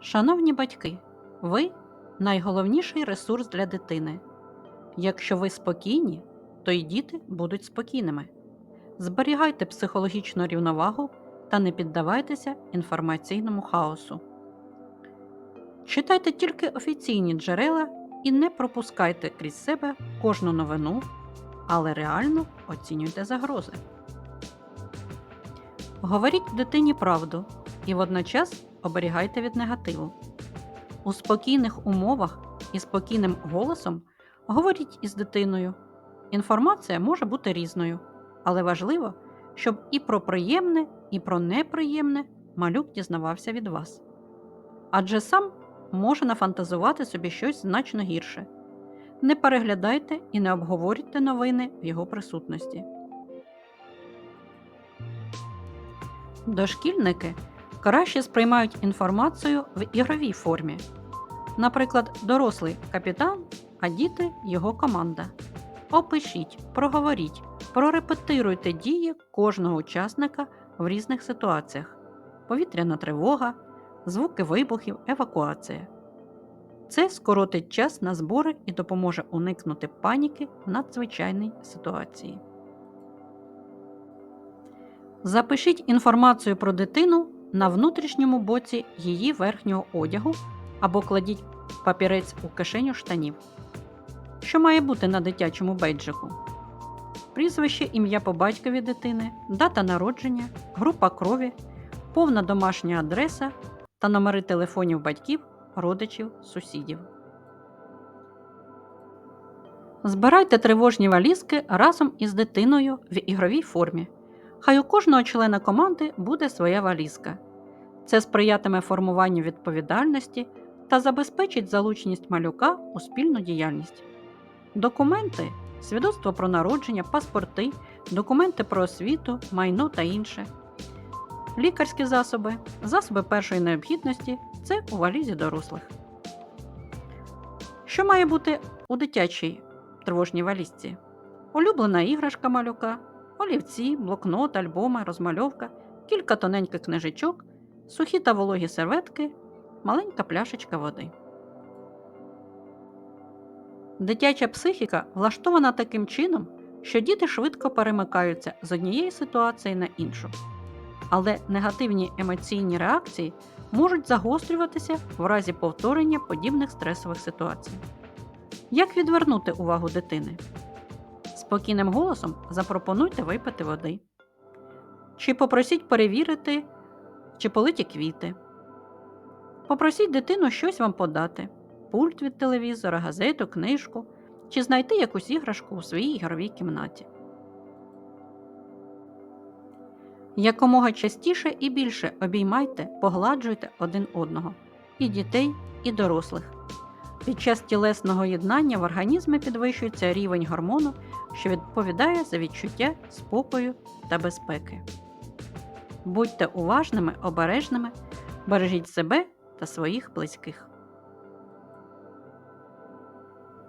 Шановні батьки, ви найголовніший ресурс для дитини. Якщо ви спокійні, то й діти будуть спокійними. Зберігайте психологічну рівновагу та не піддавайтеся інформаційному хаосу. Читайте тільки офіційні джерела і не пропускайте крізь себе кожну новину, але реально оцінюйте загрози. Говоріть дитині правду і водночас оберігайте від негативу. У спокійних умовах і спокійним голосом говоріть із дитиною. Інформація може бути різною, але важливо, щоб і про приємне, і про неприємне малюк дізнавався від вас. Адже сам може нафантазувати собі щось значно гірше. Не переглядайте і не обговорюйте новини в його присутності. Дошкільники краще сприймають інформацію в ігровій формі. Наприклад, дорослий капітан, а діти його команда. Опишіть, проговоріть, прорепетируйте дії кожного учасника в різних ситуаціях: повітряна тривога, звуки вибухів, евакуація. Це скоротить час на збори і допоможе уникнути паніки в надзвичайній ситуації. Запишіть інформацію про дитину на внутрішньому боці її верхнього одягу або кладіть папірець у кишеню штанів. Що має бути на дитячому бейджику? Прізвище, ім'я по батькові дитини, дата народження, група крові, повна домашня адреса та номери телефонів батьків, родичів, сусідів. Збирайте тривожні валізки разом із дитиною в ігровій формі. Хай у кожного члена команди буде своя валізка. Це сприятиме формуванню відповідальності та забезпечить залученість малюка у спільну діяльність. Документи, свідоцтво про народження, паспорти, документи про освіту, майно та інше. Лікарські засоби, засоби першої необхідності це у валізі дорослих. Що має бути у дитячій тривожній валізці? Улюблена іграшка малюка, олівці, блокнот, альбоми, розмальовка, кілька тоненьких книжечок, сухі та вологі серветки, маленька пляшечка води. Дитяча психіка влаштована таким чином, що діти швидко перемикаються з однієї ситуації на іншу. Але негативні емоційні реакції можуть загострюватися в разі повторення подібних стресових ситуацій. Як відвернути увагу дитини? Спокійним голосом запропонуйте випити води. Чи попросіть перевірити, чи политі квіти. Попросіть дитину щось вам подати: пульт від телевізора, газету, книжку, чи знайти якусь іграшку у своїй ігровій кімнаті. Якомога частіше і більше обіймайте, погладжуйте один одного і дітей, і дорослих. Під час тілесного єднання в організмі підвищується рівень гормону, що відповідає за відчуття спокою та безпеки. Будьте уважними, обережними, бережіть себе та своїх близьких.